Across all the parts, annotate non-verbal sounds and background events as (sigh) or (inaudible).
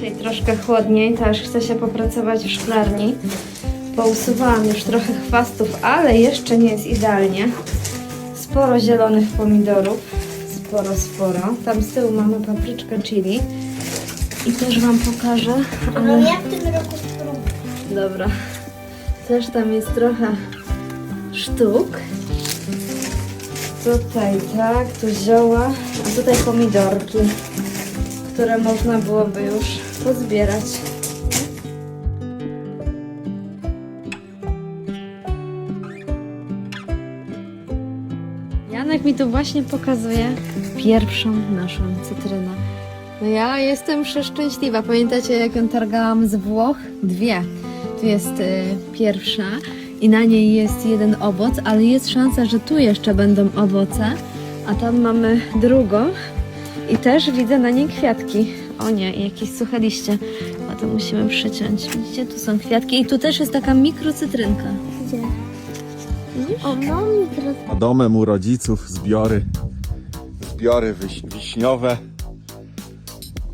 Dzisiaj troszkę chłodniej, też chce się popracować w szklarni. Pousuwałam już trochę chwastów, ale jeszcze nie jest idealnie. Sporo zielonych pomidorów. Sporo, sporo. Tam z tyłu mamy papryczkę chili. I też Wam pokażę. No Ale... ja w tym roku spróbuję. Dobra. Też tam jest trochę sztuk. Tutaj tak, tu zioła, a tutaj pomidorki, które można byłoby już pozbierać. Janek mi tu właśnie pokazuje pierwszą naszą cytrynę. No ja jestem przeszczęśliwa. Pamiętacie, jak ją targałam z Włoch? Dwie. Tu jest y, pierwsza i na niej jest jeden owoc, ale jest szansa, że tu jeszcze będą owoce, a tam mamy drugą i też widzę na niej kwiatki. O nie, i jakieś suche liście. A to musimy przyciąć. Widzicie, tu są kwiatki i tu też jest taka mikrocytrynka. Gdzie? Widzisz? O, mam mikro... A domem u rodziców zbiory, zbiory wiś, wiśniowe.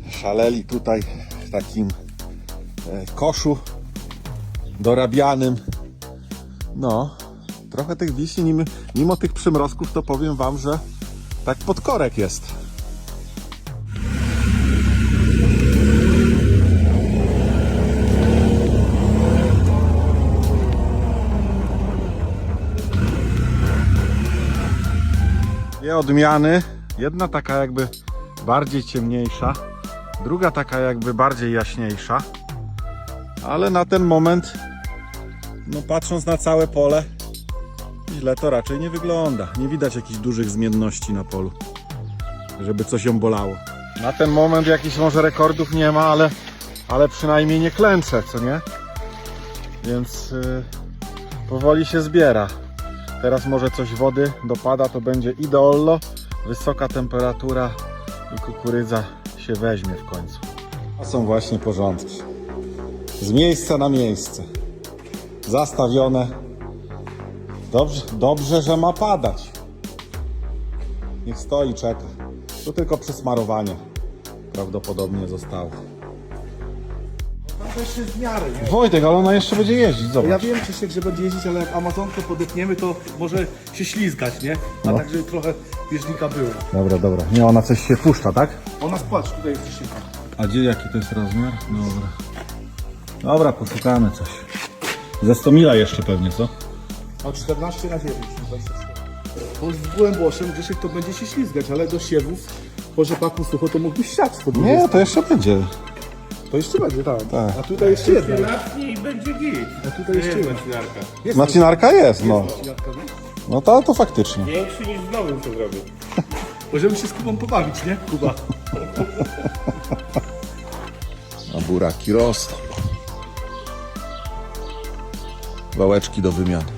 Szaleli tutaj w takim e, koszu dorabianym. No, trochę tych wiśni, mimo, mimo tych przymrozków, to powiem Wam, że tak podkorek jest. Dwie odmiany. Jedna taka jakby bardziej ciemniejsza, druga taka jakby bardziej jaśniejsza. Ale na ten moment, no patrząc na całe pole, źle to raczej nie wygląda. Nie widać jakichś dużych zmienności na polu, żeby coś ją bolało. Na ten moment jakichś może rekordów nie ma, ale, ale przynajmniej nie klęczę, co nie? Więc yy, powoli się zbiera. Teraz może coś wody dopada, to będzie ideollo, wysoka temperatura i kukurydza się weźmie w końcu. To są właśnie porządki. Z miejsca na miejsce. Zastawione. Dobrze, dobrze, że ma padać. Niech stoi, czeka. Tu tylko przysmarowanie prawdopodobnie zostało. Też jest w miarę, nie? Wojtek, ale ona jeszcze będzie jeździć, Ja zobacz. wiem, Krzysiek, że będzie jeździć, ale jak Amazonkę podepniemy, to może się ślizgać, nie? A No. tak, żeby trochę bieżnika było. Dobra, dobra. Nie, ona coś się puszcza, tak? Ona spłacz, tutaj jest Krzysiek. A gdzie jaki to jest rozmiar? Dobra. Dobra, poszukamy coś. Ze 100 mila jeszcze pewnie, co? A 14 na 9, 24. Bo z głęboszem Grzesiek to będzie się ślizgać, ale do siewów po rzepaku sucho to mógłbyś siać po 20. Nie, to jeszcze będzie. To jeszcze będzie, tak. Tak. A tutaj jeszcze jedna. Natnie i będzie git. A tutaj jeszcze jedna. Nacinarka. Jest Nacinarka jest, no. nacinarka, no. No to, to faktycznie. Większy niż w nowym to zrobił. (laughs) Możemy się z Kubą pobawić, nie? Kuba. (laughs) A buraki rosną. Wałeczki do wymiany.